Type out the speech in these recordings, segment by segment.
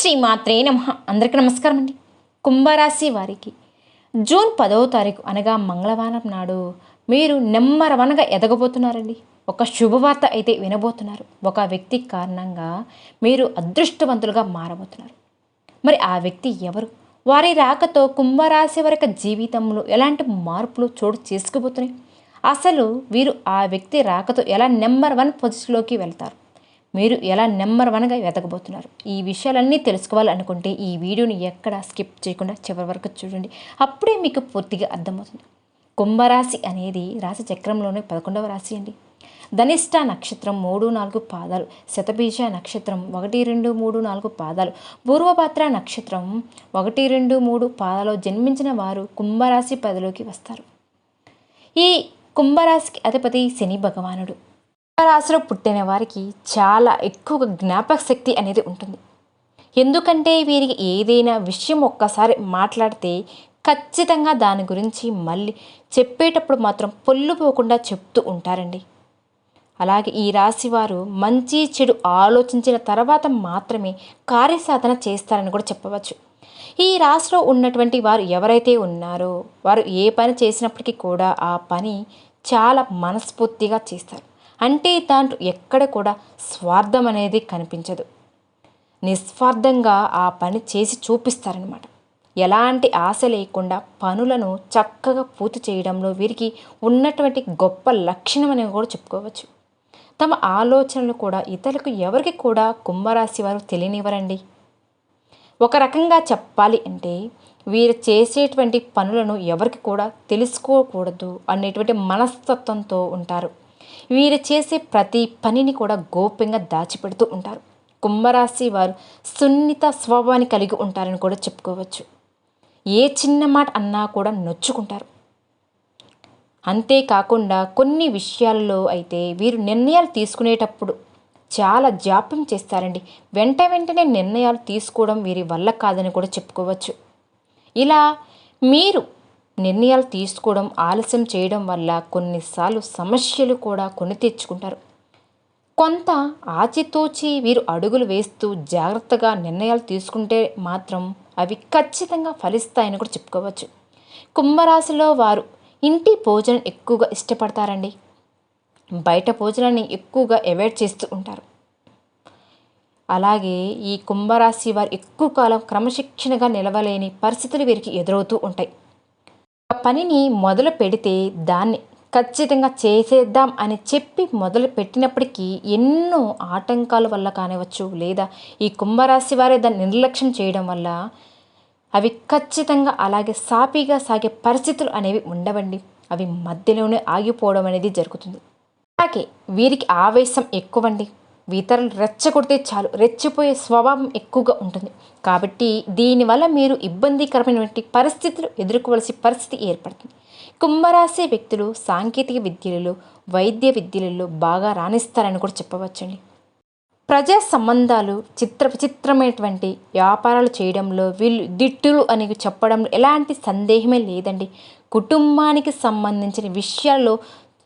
శ్రీ మాత్రే నమ. అందరికీ నమస్కారం అండి. కుంభరాశి వారికి జూన్ పదవ తారీఖు అనగా మంగళవారం నాడు మీరు నెమ్మర వనగా ఎదగబోతున్నారండి. ఒక శుభవార్త అయితే వినబోతున్నారు. ఒక వ్యక్తి కారణంగా మీరు అదృష్టవంతులుగా మారబోతున్నారు. మరి ఆ వ్యక్తి ఎవరు? వారి రాకతో కుంభరాశి వరకు జీవితంలో ఎలాంటి మార్పులు చోటు చేసుకోబోతున్నాయి అసలు వీరు ఆ వ్యక్తి రాకతో ఎలా నెంబర్ వన్ పొజిషన్లోకి వెళ్తారు? మీరు ఎలా నెంబర్ వన్గా వెతకబోతున్నారు? ఈ విషయాలన్నీ తెలుసుకోవాలనుకుంటే ఈ వీడియోని ఎక్కడ స్కిప్ చేయకుండా చివరి వరకు చూడండి. అప్పుడే మీకు పూర్తిగా అర్థమవుతుంది. కుంభరాశి అనేది రాశి చక్రంలోనే పదకొండవ రాశి అండి. ధనిష్ట నక్షత్రం మూడు నాలుగు పాదాలు శతబీజ నక్షత్రం ఒకటి రెండు మూడు నాలుగు పాదాలు పూర్వపాత్ర నక్షత్రం ఒకటి రెండు మూడు పాదాలు జన్మించిన వారు కుంభరాశి పదిలోకి వస్తారు. ఈ కుంభరాశికి అధిపతి శని భగవానుడు. కుంభరాశిలో పుట్టిన వారికి చాలా ఎక్కువ జ్ఞాపక శక్తి అనేది ఉంటుంది. ఎందుకంటే వీరికి ఏదైనా విషయం ఒక్కసారి మాట్లాడితే ఖచ్చితంగా దాని గురించి మళ్ళీ చెప్పేటప్పుడు మాత్రం పొల్లుపోకుండా చెప్తూ ఉంటారండి. అలాగే ఈ రాశి వారు మంచి చెడు ఆలోచించిన తర్వాత మాత్రమే కార్యసాధన చేస్తారని కూడా చెప్పవచ్చు. ఈ రాశిలో ఉన్నటువంటి వారు ఎవరైతే ఉన్నారో వారు ఏ పని చేసినప్పటికీ కూడా ఆ పని చాలా మనస్ఫూర్తిగా చేస్తారు. అంటే దాంట్లో ఎక్కడ కూడా స్వార్థం అనేది కనిపించదు. నిస్వార్థంగా ఆ పని చేసి చూపిస్తారనమాట ఎలాంటి ఆశ లేకుండా పనులను చక్కగా పూర్తి చేయడంలో వీరికి ఉన్నటువంటి గొప్ప లక్షణం అని కూడా చెప్పుకోవచ్చు. తమ ఆలోచనలు కూడా ఇతరులకు ఎవరికి కూడా కుంభరాశి వారు తెలియనివ్వరండి. ఒక రకంగా చెప్పాలి అంటే వీరు చేసేటువంటి పనులను ఎవరికి కూడా తెలుసుకోకూడదు అనేటువంటి మనస్తత్వంతో ఉంటారు. వీరు చేసే ప్రతి పనిని కూడా గోప్యంగా దాచిపెడుతూ ఉంటారు. కుంభరాశి వారు సున్నిత స్వభావాన్ని కలిగి ఉంటారని కూడా చెప్పుకోవచ్చు. ఏ చిన్న మాట అన్నా కూడా నొచ్చుకుంటారు. అంతేకాకుండా కొన్ని విషయాల్లో అయితే వీరు నిర్ణయాలు తీసుకునేటప్పుడు చాలా జాప్యం చేస్తారండి. వెంట వెంటనే నిర్ణయాలు తీసుకోవడం వీరి వల్ల కాదని కూడా చెప్పుకోవచ్చు. ఇలా మీరు నిర్ణయాలు తీసుకోవడం ఆలస్యం చేయడం వల్ల కొన్నిసార్లు సమస్యలు కూడా కొని తెచ్చుకుంటారు. కొంత ఆచితూచి వీరు అడుగులు వేస్తూ జాగ్రత్తగా నిర్ణయాలు తీసుకుంటే మాత్రం అవి ఖచ్చితంగా ఫలిస్తాయని కూడా చెప్పుకోవచ్చు. కుంభరాశిలో వారు ఇంటి భోజనం ఎక్కువగా ఇష్టపడతారండి. బయట భోజనాన్ని ఎక్కువగా అవాయిడ్ చేస్తూ ఉంటారు. అలాగే ఈ కుంభరాశి వారు ఎక్కువ కాలం క్రమశిక్షణగా నిలవలేని పరిస్థితులు వీరికి ఎదురవుతూ ఉంటాయి. పనిని మొదలు పెడితే దాన్ని ఖచ్చితంగా చేసేద్దాం అని చెప్పి మొదలు పెట్టినప్పటికీ ఎన్నో ఆటంకాల వల్ల కానివచ్చు లేదా ఈ కుంభరాశి వారే దాన్ని నిర్లక్ష్యం చేయడం వల్ల అవి ఖచ్చితంగా అలాగే సాపీగా సాగే పరిస్థితులు అనేవి ఉండవండి. అవి మధ్యలోనే ఆగిపోవడం అనేది జరుగుతుంది. అలాగే వీరికి ఆవేశం ఎక్కువండి. ఇతరులు రెచ్చగొడితే చాలు. రెచ్చిపోయే స్వభావం ఎక్కువగా ఉంటుంది. కాబట్టి దీనివల్ల మీరు ఇబ్బందికరమైనటువంటి పరిస్థితులు ఎదుర్కోవలసి పరిస్థితి ఏర్పడుతుంది. కుంభరాశి వ్యక్తులు సాంకేతిక విద్యలలో వైద్య విద్యలలో బాగా రాణిస్తారని కూడా చెప్పవచ్చండి. ప్రజా సంబంధాలు చిత్ర విచిత్రమైనటువంటి వ్యాపారాలు చేయడంలో వీళ్ళు దిట్టులు అని చెప్పడంలో ఎలాంటి సందేహమే లేదండి. కుటుంబానికి సంబంధించిన విషయాల్లో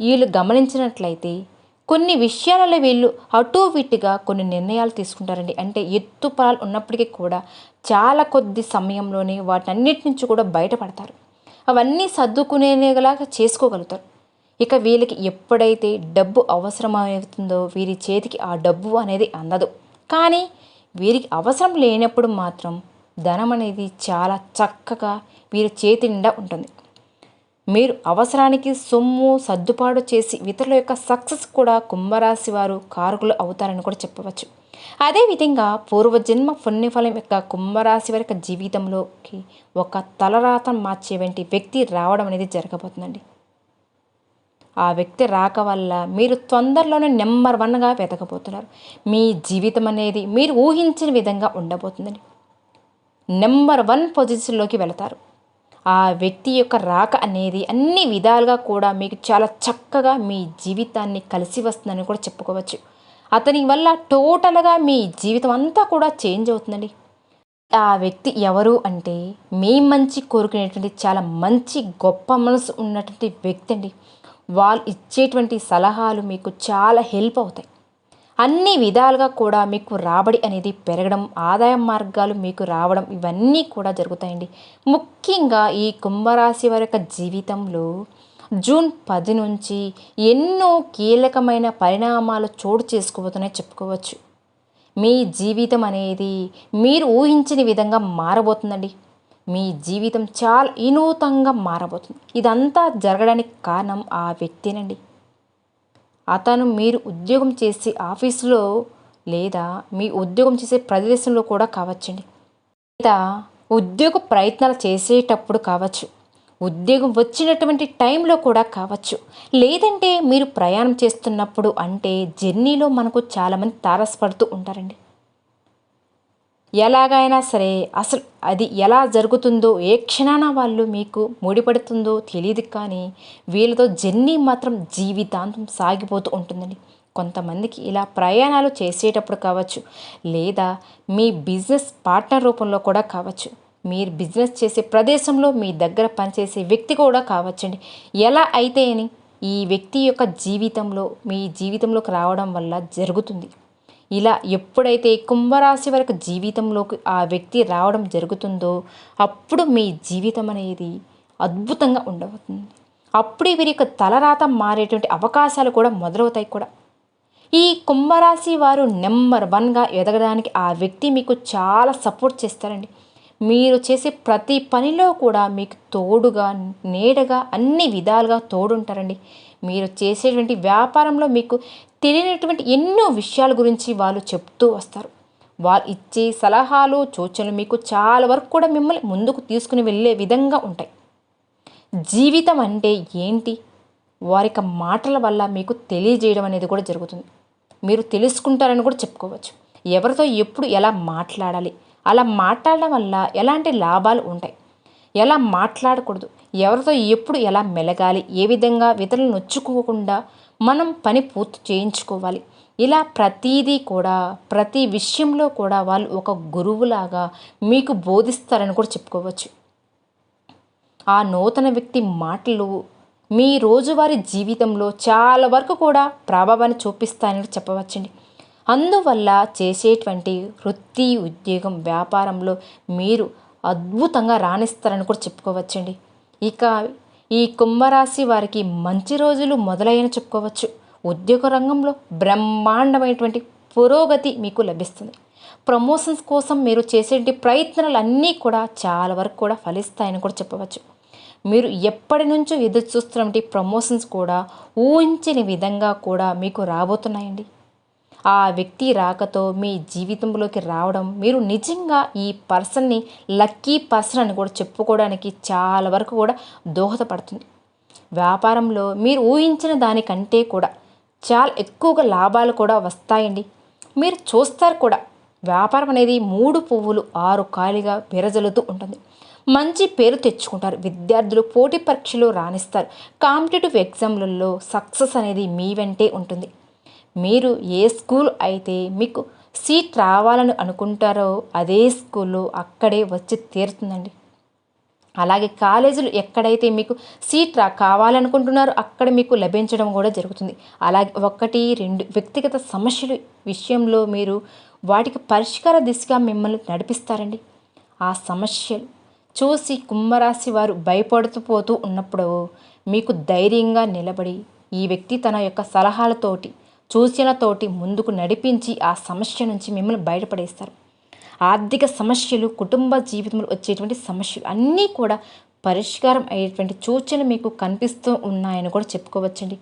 వీళ్ళు గమనించినట్లయితే కొన్ని విషయాలలో వీళ్ళు అటు ఇటుగా కొన్ని నిర్ణయాలు తీసుకుంటారండి. అంటే ఎత్తుపలాలు ఉన్నప్పటికీ కూడా చాలా కొద్ది సమయంలోనే వాటన్నిటి నుంచి కూడా బయటపడతారు. అవన్నీ సర్దుకునేలాగా చేసుకోగలుగుతారు. ఇక వీళ్ళకి ఎప్పుడైతే డబ్బు అవసరమవుతుందో వీరి చేతికి ఆ డబ్బు అనేది అందదు. కానీ వీరికి అవసరం లేనప్పుడు మాత్రం ధనం అనేది చాలా చక్కగా వీరి చేతి నిండా ఉంటుంది. మీరు అవసరానికి సొమ్ము సర్దుపాటు చేసి ఇతరుల యొక్క సక్సెస్ కూడా కుంభరాశి వారు కారకులు అవుతారని కూడా చెప్పవచ్చు. అదేవిధంగా పూర్వజన్మ పుణ్యఫలం యొక్క కుంభరాశి వారి యొక్క జీవితంలోకి ఒక తలరాతం మార్చే వంటి వ్యక్తి రావడం అనేది జరగబోతుందండి. ఆ వ్యక్తి రాక వల్ల మీరు తొందరలోనే నెంబర్ వన్గా వెతకబోతున్నారు. మీ జీవితం అనేది మీరు ఊహించిన విధంగా ఉండబోతుందండి. నెంబర్ వన్ పొజిషన్లోకి వెళతారు. ఆ వ్యక్తి యొక్క రాక అనేది అన్ని విధాలుగా కూడా మీకు చాలా చక్కగా మీ జీవితాన్ని కలిసి వస్తుందని కూడా చెప్పుకోవచ్చు. అతని వల్ల టోటల్గా మీ జీవితం అంతా కూడా చేంజ్ అవుతుందండి. ఆ వ్యక్తి ఎవరు అంటే మీ మంచి కోరుకునేటువంటి చాలా మంచి గొప్ప మనసు ఉన్నటువంటి వ్యక్తి అండి. వాళ్ళు ఇచ్చేటువంటి సలహాలు మీకు చాలా హెల్ప్ అవుతాయి. అన్ని విధాలుగా కూడా మీకు రాబడి అనేది పెరగడం ఆదాయ మార్గాలు మీకు రావడం ఇవన్నీ కూడా జరుగుతాయండి. ముఖ్యంగా ఈ కుంభరాశి వారి యొక్క జీవితంలో జూన్ పది నుంచి ఎన్నో కీలకమైన పరిణామాలు చోటు చేసుకోబోతున్నాయి చెప్పుకోవచ్చు. మీ జీవితం అనేది మీరు ఊహించిన విధంగా మారబోతుందండి. మీ జీవితం చాలా వినూతంగా మారబోతుంది. ఇదంతా జరగడానికి కారణం ఆ వ్యక్తినండి. అతను మీరు ఉద్యోగం చేసే ఆఫీసులో లేదా మీ ఉద్యోగం చేసే ప్రదేశంలో కూడా కావచ్చండి. లేదా ఉద్యోగ ప్రయత్నాలు చేసేటప్పుడు కావచ్చు. ఉద్యోగం వచ్చినటువంటి టైంలో కూడా కావచ్చు. లేదంటే మీరు ప్రయాణం చేస్తున్నప్పుడు అంటే జర్నీలో మనకు చాలామంది తారసపడుతూ ఉంటారండి. ఎలాగైనా సరే అసలు అది ఎలా జరుగుతుందో ఏ క్షణాన వాళ్ళు మీకు ముడిపడుతుందో తెలియదు కానీ వీళ్ళతో జర్నీ మాత్రం జీవితాంతం సాగిపోతూ ఉంటుందండి. కొంతమందికి ఇలా ప్రయాణాలు చేసేటప్పుడు కావచ్చు లేదా మీ బిజినెస్ పార్ట్నర్ రూపంలో కూడా కావచ్చు మీరు బిజినెస్ చేసే ప్రదేశంలో మీ దగ్గర పనిచేసే వ్యక్తి కూడా కావచ్చండి. ఎలా అయితే అని ఈ వ్యక్తి యొక్క జీవితంలో మీ జీవితంలోకి రావడం వల్ల జరుగుతుంది. ఇలా ఎప్పుడైతే కుంభరాశి వరకు జీవితంలోకి ఆ వ్యక్తి రావడం జరుగుతుందో అప్పుడు మీ జీవితం అనేది అద్భుతంగా ఉండబోతుంది. అప్పుడే వీరి యొక్క తలరాత మారేటువంటి అవకాశాలు కూడా మొదలవుతాయి కూడా. ఈ కుంభరాశి వారు నెంబర్ వన్గా ఎదగడానికి ఆ వ్యక్తి మీకు చాలా సపోర్ట్ చేస్తారండి. మీరు చేసే ప్రతి పనిలో కూడా మీకు తోడుగా నీడగా అన్ని విధాలుగా తోడుంటారండి. మీరు చేసేటువంటి వ్యాపారంలో మీకు తెలియనటువంటి ఎన్నో విషయాల గురించి వాళ్ళు చెప్తూ వస్తారు. వాళ్ళు ఇచ్చే సలహాలు సూచనలు మీకు చాలా వరకు కూడా మిమ్మల్ని ముందుకు తీసుకుని వెళ్ళే విధంగా ఉంటాయి. జీవితం అంటే ఏంటి? వారి యొక్క మాటల వల్ల మీకు తెలియజేయడం అనేది కూడా జరుగుతుంది. మీరు తెలుసుకుంటారని కూడా చెప్పుకోవచ్చు. ఎవరితో ఎప్పుడు ఎలా మాట్లాడాలి? అలా మాట్లాడడం వల్ల ఎలాంటి లాభాలు ఉంటాయి? ఎలా మాట్లాడకూడదు? ఎవరితో ఎప్పుడు ఎలా మెలగాలి? ఏ విధంగా ఇతరులను నొచ్చుకోకుండా మనం పని పూర్తి చేయించుకోవాలి. ఇలా ప్రతీదీ కూడా ప్రతి విషయంలో కూడా వాళ్ళు ఒక గురువులాగా మీకు బోధిస్తారని కూడా చెప్పుకోవచ్చు. ఆ నూతన వ్యక్తి మాటలు మీ రోజువారీ జీవితంలో చాలా వరకు కూడా ప్రభావాన్ని చూపిస్తాయని చెప్పవచ్చండి. అందువల్ల చేసేటువంటి వృత్తి ఉద్యోగం వ్యాపారంలో మీరు అద్భుతంగా రాణిస్తారని కూడా చెప్పుకోవచ్చండి. ఇక ఈ కుంభరాశి వారికి మంచి రోజులు మొదలైన చెప్పుకోవచ్చు. ఉద్యోగ రంగంలో బ్రహ్మాండమైనటువంటి పురోగతి మీకు లభిస్తుంది. ప్రమోషన్స్ కోసం మీరు చేసే ప్రయత్నాలు అన్నీ కూడా చాలా వరకు కూడా ఫలిస్తాయని కూడా చెప్పవచ్చు. మీరు ఎప్పటి నుంచో ఎదురు చూస్తున్నటువంటి ప్రమోషన్స్ కూడా ఊహించని విధంగా కూడా మీకు రాబోతున్నాయండి. ఆ వ్యక్తి రాకతో మీ జీవితంలోకి రావడం మీరు నిజంగా ఈ పర్సన్ని లక్కీ పర్సన్ అని కూడా చెప్పుకోవడానికి చాలా వరకు కూడా దోహదపడుతుంది. వ్యాపారంలో మీరు ఊహించిన దానికంటే కూడా చాలా ఎక్కువగా లాభాలు కూడా వస్తాయండి. మీరు చూస్తారు కూడా వ్యాపారం అనేది మూడు పువ్వులు ఆరు కాలిగా విరజలుతూ ఉంటుంది. మంచి పేరు తెచ్చుకుంటారు. విద్యార్థులు పోటీ పరీక్షలు రాణిస్తారు. కాంపిటేటివ్ ఎగ్జామ్లలో సక్సెస్ అనేది మీ వెంటే ఉంటుంది. మీరు ఏ స్కూల్ అయితే మీకు సీట్ రావాలని అనుకుంటారో అదే స్కూల్లో అక్కడే వచ్చి తీరుతుందండి. అలాగే కాలేజీలు ఎక్కడైతే మీకు సీట్ రా కావాలనుకుంటున్నారో అక్కడ మీకు లభించడం కూడా జరుగుతుంది. అలాగే ఒకటి రెండు వ్యక్తిగత సమస్యలు విషయంలో మీరు వాటికి పరిష్కార దిశగా మిమ్మల్ని నడిపిస్తారండి. ఆ సమస్యలు చూసి కుంభరాశి వారు భయపడుతూ పోతూ ఉన్నప్పుడు మీకు ధైర్యంగా నిలబడి ఈ వ్యక్తి తన యొక్క సలహాలతోటి సూచనలతోటి ముందుకు నడిపించి ఆ సమస్య నుంచి మిమ్మల్ని బయటపడేస్తారు. ఆర్థిక సమస్యలు కుటుంబ జీవితంలో వచ్చేటువంటి సమస్యలు అన్నీ కూడా పరిష్కారం అయ్యేటువంటి సూచనలు మీకు కనిపిస్తూ ఉన్నాయని కూడా చెప్పుకోవచ్చండి.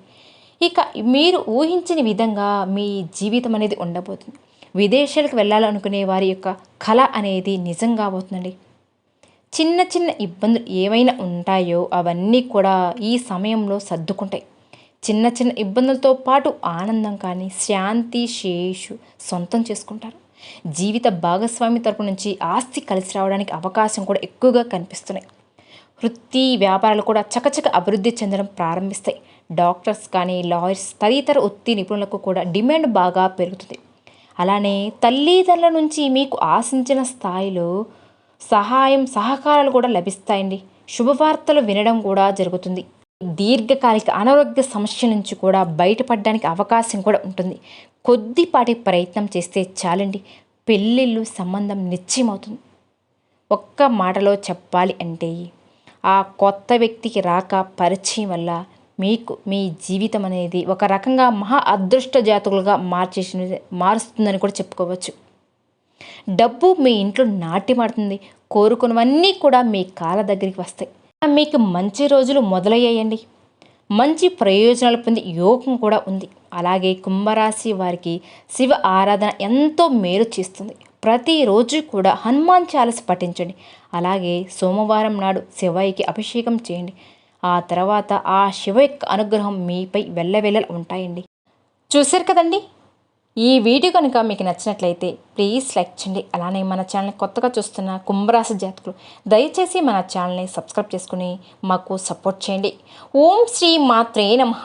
ఇక మీరు ఊహించని విధంగా మీ జీవితం అనేది ఉండబోతుంది. విదేశాలకు వెళ్ళాలనుకునే వారి యొక్క కళ అనేది నిజం కాబోతుందండి చిన్న చిన్న ఇబ్బందులు ఏమైనా ఉంటాయో అవన్నీ కూడా ఈ సమయంలో సర్దుకుంటాయి. చిన్న చిన్న ఇబ్బందులతో పాటు ఆనందం కానీ శాంతి శేషు సొంతం చేసుకుంటారు. జీవిత భాగస్వామి తరపు నుంచి ఆస్తి కలిసి రావడానికి అవకాశం కూడా ఎక్కువగా కనిపిస్తున్నాయి. వృత్తి వ్యాపారాలు కూడా చకచక అభివృద్ధి చెందడం ప్రారంభిస్తాయి. డాక్టర్స్ కానీ లాయర్స్ తదితర వృత్తి నిపుణులకు కూడా డిమాండ్ బాగా పెరుగుతుంది. అలానే తల్లిదండ్రుల నుంచి మీకు ఆశించిన స్థాయిలో సహాయం సహకారాలు కూడా లభిస్తాయండి. శుభవార్తలు వినడం కూడా జరుగుతుంది. దీర్ఘకాలిక అనారోగ్య సమస్య నుంచి కూడా బయటపడడానికి అవకాశం కూడా ఉంటుంది. కొద్దిపాటి ప్రయత్నం చేస్తే చాలండి. పెళ్ళిళ్ళు సంబంధం నిశ్చయమవుతుంది. ఒక్క మాటలో చెప్పాలి అంటే ఆ కొత్త వ్యక్తికి రాక పరిచయం వల్ల మీకు మీ జీవితం అనేది ఒక రకంగా మహా అదృష్ట జాతకులుగా మార్చేసిన మారుస్తుందని కూడా చెప్పుకోవచ్చు. డబ్బు మీ ఇంట్లో నాట్యమాడుతుంది. కోరుకున్నవన్నీ కూడా మీ కాళ్ళ దగ్గరికి వస్తాయి. మీకు మంచి రోజులు మొదలయ్యాయండి. మంచి ప్రయోజనాలు పొంది యోగం కూడా ఉంది. అలాగే కుంభరాశి వారికి శివ ఆరాధన ఎంతో మేలు చేస్తుంది. ప్రతిరోజు కూడా హనుమాన్ చాలస పఠించండి. అలాగే సోమవారం నాడు శివయ్యకి అభిషేకం చేయండి. ఆ తర్వాత ఆ శివ యొక్క అనుగ్రహం మీపై వెళ్ళవెళ్ళలు ఉంటాయండి. చూశారు కదండి? ఈ వీడియో కనుక మీకు నచ్చినట్లయితే ప్లీజ్ లైక్ చేయండి. అలానే మన ఛానల్ని కొత్తగా చూస్తున్న కుంభరాశి జాతకులు దయచేసి మన ఛానల్ని సబ్స్క్రైబ్ చేసుకుని మాకు సపోర్ట్ చేయండి. ఓం శ్రీ మాత్రే నమః.